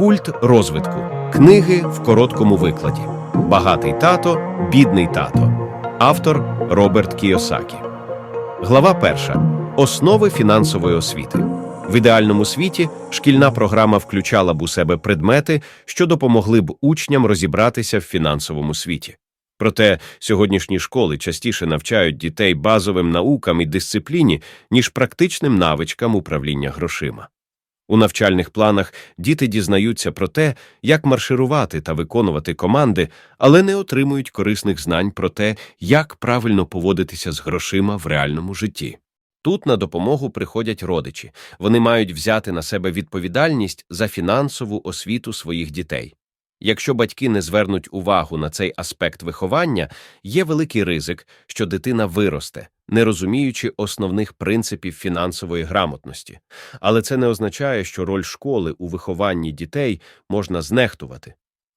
Культ розвитку. Книги в короткому викладі. Багатий тато, бідний тато. Автор Роберт Кіосакі. Глава перша. Основи фінансової освіти. В ідеальному світі шкільна програма включала б у себе предмети, що допомогли б учням розібратися в фінансовому світі. Проте сьогоднішні школи частіше навчають дітей базовим наукам і дисципліні, ніж практичним навичкам управління грошима. У навчальних планах діти дізнаються про те, як марширувати та виконувати команди, але не отримують корисних знань про те, як правильно поводитися з грошима в реальному житті. Тут на допомогу приходять родичі. Вони мають взяти на себе відповідальність за фінансову освіту своїх дітей. Якщо батьки не звернуть увагу на цей аспект виховання, є великий ризик, що дитина виросте, не розуміючи основних принципів фінансової грамотності. Але це не означає, що роль школи у вихованні дітей можна знехтувати.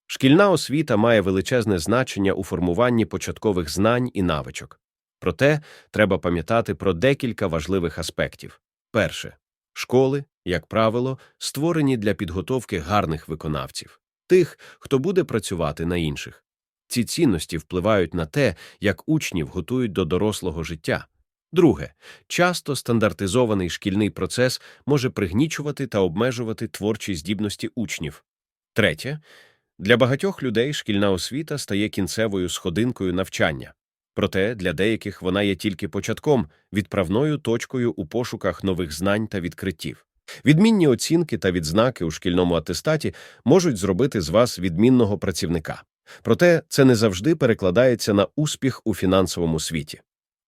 Шкільна освіта має величезне значення у формуванні початкових знань і навичок. Проте треба пам'ятати про декілька важливих аспектів. Перше, школи, як правило, створені для підготовки гарних виконавців, тих, хто буде працювати на інших. Ці цінності впливають на те, як учнів готують до дорослого життя. Друге, часто стандартизований шкільний процес може пригнічувати та обмежувати творчі здібності учнів. Третє, для багатьох людей шкільна освіта стає кінцевою сходинкою навчання. Проте для деяких вона є тільки початком, відправною точкою у пошуках нових знань та відкриттів. Відмінні оцінки та відзнаки у шкільному атестаті можуть зробити з вас відмінного працівника. Проте це не завжди перекладається на успіх у фінансовому світі.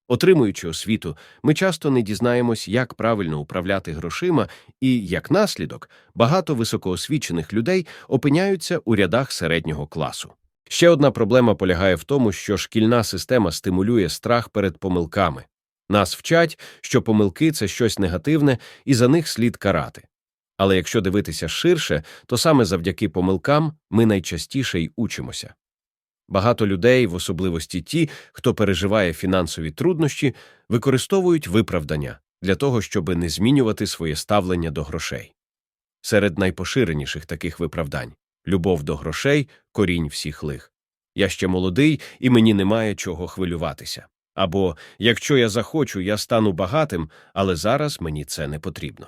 Отримуючи освіту, ми часто не дізнаємось, як правильно управляти грошима, і, як наслідок, багато високоосвічених людей опиняються у рядах середнього класу. Ще одна проблема полягає в тому, що шкільна система стимулює страх перед помилками. Нас вчать, що помилки це щось негативне, і за них слід карати. Але якщо дивитися ширше, то саме завдяки помилкам ми найчастіше й учимося. Багато людей, в особливості ті, хто переживає фінансові труднощі, використовують виправдання для того, щоб не змінювати своє ставлення до грошей. Серед найпоширеніших таких виправдань любов до грошей корінь всіх лих. Я ще молодий і мені немає чого хвилюватися. Або якщо я захочу, я стану багатим, але зараз мені це не потрібно.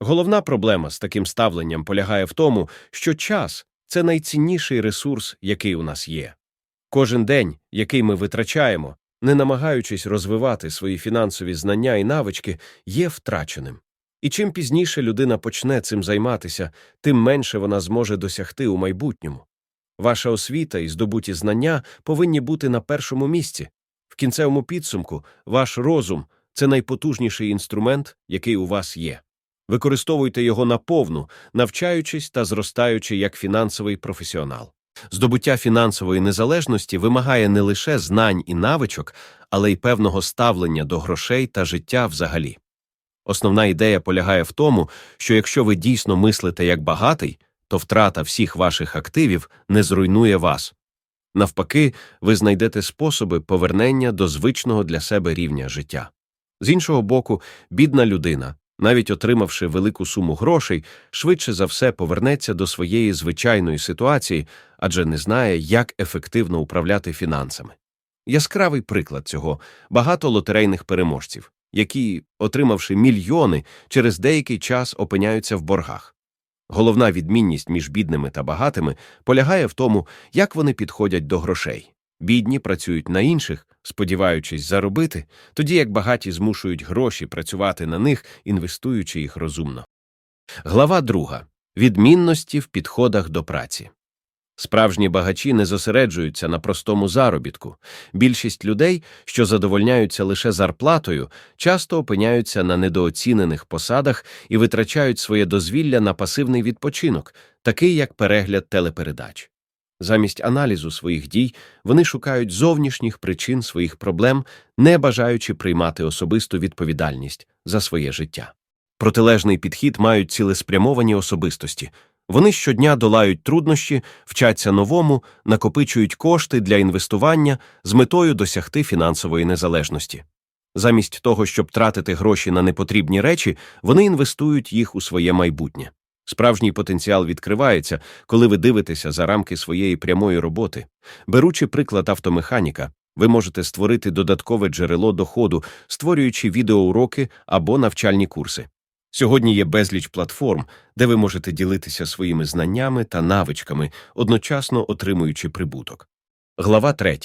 Головна проблема з таким ставленням полягає в тому, що час це найцінніший ресурс, який у нас є. Кожен день, який ми витрачаємо, не намагаючись розвивати свої фінансові знання і навички, є втраченим. І чим пізніше людина почне цим займатися, тим менше вона зможе досягти у майбутньому. Ваша освіта і здобуті знання повинні бути на першому місці. В кінцевому підсумку ваш розум це найпотужніший інструмент, який у вас є. Використовуйте його наповну, навчаючись та зростаючи як фінансовий професіонал. Здобуття фінансової незалежності вимагає не лише знань і навичок, але й певного ставлення до грошей та життя взагалі. Основна ідея полягає в тому, що якщо ви дійсно мислите як багатий, то втрата всіх ваших активів не зруйнує вас. Навпаки, ви знайдете способи повернення до звичного для себе рівня життя. З іншого боку, бідна людина, навіть отримавши велику суму грошей, швидше за все повернеться до своєї звичайної ситуації, адже не знає, як ефективно управляти фінансами. Яскравий приклад цього багато лотерейних переможців, які, отримавши мільйони, через деякий час опиняються в боргах. Головна відмінність між бідними та багатими полягає в тому, як вони підходять до грошей. Бідні працюють на інших, сподіваючись заробити, тоді як багаті змушують гроші працювати на них, інвестуючи їх розумно. Глава друга. Відмінності в підходах до праці. Справжні багачі не зосереджуються на простому заробітку. Більшість людей, що задовольняються лише зарплатою, часто опиняються на недооцінених посадах і витрачають своє дозвілля на пасивний відпочинок, такий як перегляд телепередач. Замість аналізу своїх дій вони шукають зовнішніх причин своїх проблем, не бажаючи приймати особисту відповідальність за своє життя. Протилежний підхід мають цілеспрямовані особистості. Вони щодня долають труднощі, вчаться новому, накопичують кошти для інвестування з метою досягти фінансової незалежності. Замість того, щоб тратити гроші на непотрібні речі, вони інвестують їх у своє майбутнє. Справжній потенціал відкривається, коли ви дивитеся за рамки своєї прямої роботи. Беручи приклад автомеханіка, ви можете створити додаткове джерело доходу, створюючи відеоуроки або навчальні курси. Сьогодні є безліч платформ, де ви можете ділитися своїми знаннями та навичками, одночасно отримуючи прибуток. Глава 3.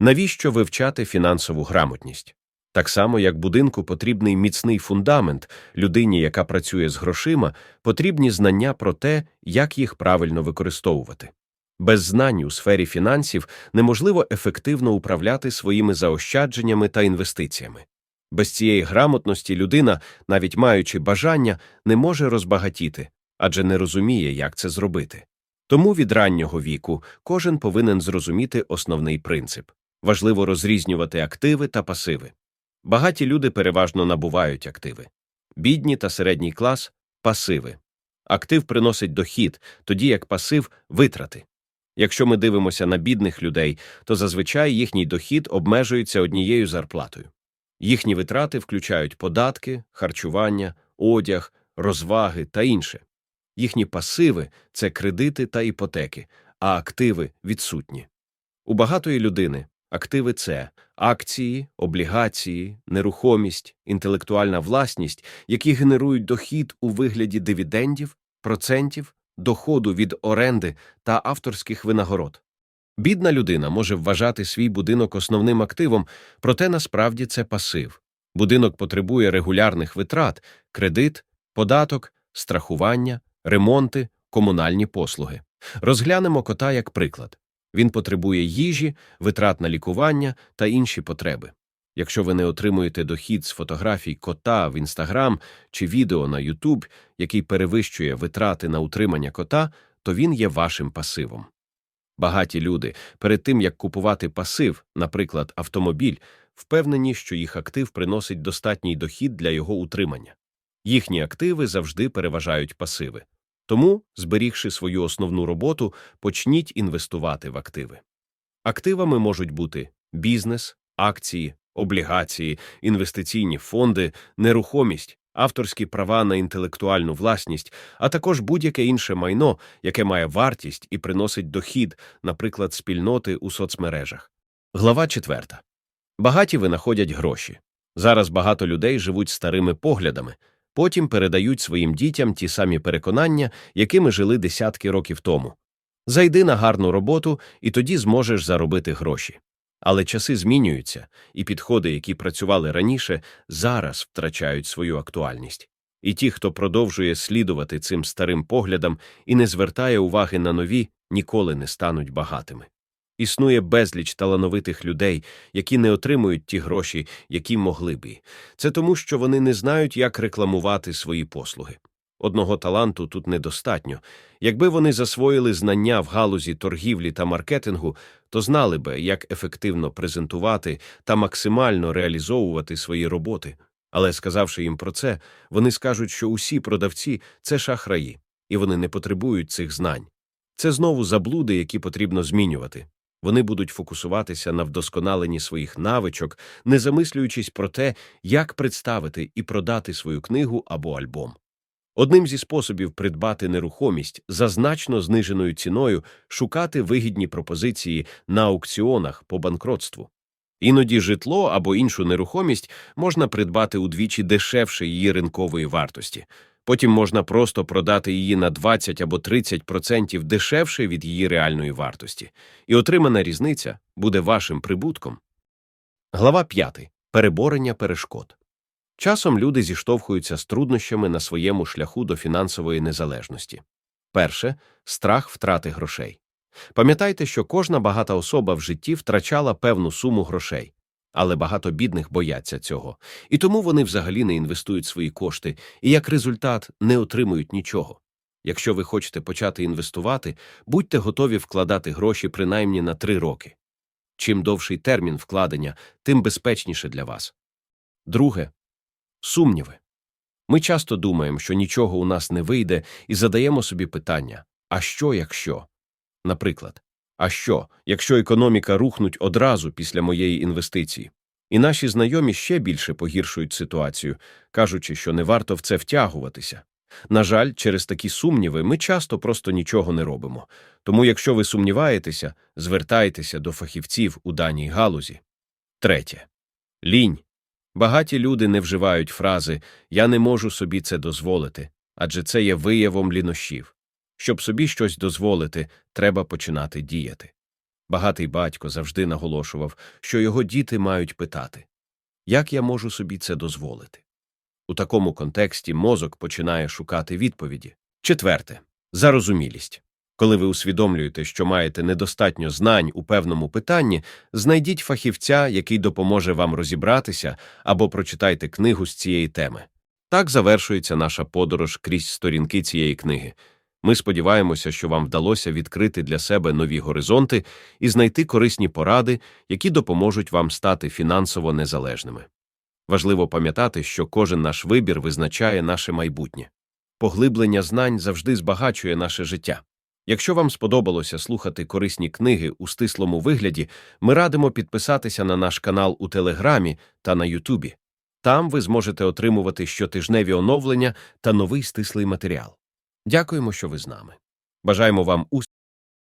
Навіщо вивчати фінансову грамотність? Так само, як будинку потрібний міцний фундамент, людині, яка працює з грошима, потрібні знання про те, як їх правильно використовувати. Без знань у сфері фінансів неможливо ефективно управляти своїми заощадженнями та інвестиціями. Без цієї грамотності людина, навіть маючи бажання, не може розбагатіти, адже не розуміє, як це зробити. Тому від раннього віку кожен повинен зрозуміти основний принцип важливо розрізнювати активи та пасиви. Багаті люди переважно набувають активи, бідні та середній клас пасиви. Актив приносить дохід, тоді як пасив витрати. Якщо ми дивимося на бідних людей, то зазвичай їхній дохід обмежується однією зарплатою. Їхні витрати включають податки, харчування, одяг, розваги та інше. Їхні пасиви це кредити та іпотеки, а активи відсутні. У багатої людини активи це акції, облігації, нерухомість, інтелектуальна власність, які генерують дохід у вигляді дивідендів, процентів, доходу від оренди та авторських винагород. Бідна людина може вважати свій будинок основним активом, проте насправді це пасив. Будинок потребує регулярних витрат, кредит, податок, страхування, ремонти, комунальні послуги. Розглянемо кота як приклад. Він потребує їжі, витрат на лікування та інші потреби. Якщо ви не отримуєте дохід з фотографій кота в Інстаграм чи відео на Ютуб, який перевищує витрати на утримання кота, то він є вашим пасивом. Багаті люди перед тим як купувати пасив, наприклад, автомобіль, впевнені, що їх актив приносить достатній дохід для його утримання. Їхні активи завжди переважають пасиви. Тому, зберігши свою основну роботу, почніть інвестувати в активи. Активами можуть бути бізнес, акції, облігації, інвестиційні фонди, нерухомість, авторські права на інтелектуальну власність, а також будь-яке інше майно, яке має вартість і приносить дохід, наприклад, спільноти у соцмережах. Глава 4. Багаті винаходять гроші. Зараз багато людей живуть старими поглядами, потім передають своїм дітям ті самі переконання, якими жили десятки років тому. Зайди на гарну роботу, і тоді зможеш заробити гроші. Але часи змінюються, і підходи, які працювали раніше, зараз втрачають свою актуальність. І ті, хто продовжує слідувати цим старим поглядам і не звертає уваги на нові, ніколи не стануть багатими. Існує безліч талановитих людей, які не отримують ті гроші, які могли б. Це тому, що вони не знають, як рекламувати свої послуги. Одного таланту тут недостатньо. Якби вони засвоїли знання в галузі торгівлі та маркетингу, то знали би, як ефективно презентувати та максимально реалізовувати свої роботи. Але, сказавши їм про це, вони скажуть, що усі продавці це шахраї, і вони не потребують цих знань. Це знову заблуди, які потрібно змінювати. Вони будуть фокусуватися на вдосконаленні своїх навичок, не замислюючись про те, як представити і продати свою книгу або альбом. Одним зі способів придбати нерухомість за значно зниженою ціною шукати вигідні пропозиції на аукціонах по банкротству. Іноді житло або іншу нерухомість можна придбати удвічі дешевше її ринкової вартості, потім можна просто продати її на 20 або 30% дешевше від її реальної вартості, і отримана різниця буде вашим прибутком. Глава 5. Переборення перешкод. Часом люди зіштовхуються з труднощами на своєму шляху до фінансової незалежності. Перше страх втрати грошей. Пам'ятайте, що кожна багата особа в житті втрачала певну суму грошей, але багато бідних бояться цього, і тому вони взагалі не інвестують свої кошти і як результат не отримують нічого. Якщо ви хочете почати інвестувати, будьте готові вкладати гроші принаймні на три роки. Чим довший термін вкладення, тим безпечніше для вас. Друге Сумніви. Ми часто думаємо, що нічого у нас не вийде, і задаємо собі питання а що, якщо? Наприклад, а що, якщо економіка рухнуть одразу після моєї інвестиції? І наші знайомі ще більше погіршують ситуацію, кажучи, що не варто в це втягуватися. На жаль, через такі сумніви ми часто просто нічого не робимо. Тому, якщо ви сумніваєтеся, звертайтеся до фахівців у даній галузі. Третє. Лінь. Багаті люди не вживають фрази Я не можу собі це дозволити, адже це є виявом лінощів. Щоб собі щось дозволити, треба починати діяти. Багатий батько завжди наголошував, що його діти мають питати Як я можу собі це дозволити? У такому контексті мозок починає шукати відповіді. Четверте зарозумілість. Коли ви усвідомлюєте, що маєте недостатньо знань у певному питанні, знайдіть фахівця, який допоможе вам розібратися, або прочитайте книгу з цієї теми. Так завершується наша подорож крізь сторінки цієї книги. Ми сподіваємося, що вам вдалося відкрити для себе нові горизонти і знайти корисні поради, які допоможуть вам стати фінансово незалежними. Важливо пам'ятати, що кожен наш вибір визначає наше майбутнє. Поглиблення знань завжди збагачує наше життя. Якщо вам сподобалося слухати корисні книги у стислому вигляді, ми радимо підписатися на наш канал у Телеграмі та на Ютубі. Там ви зможете отримувати щотижневі оновлення та новий стислий матеріал. Дякуємо, що ви з нами. Бажаємо вам успіху.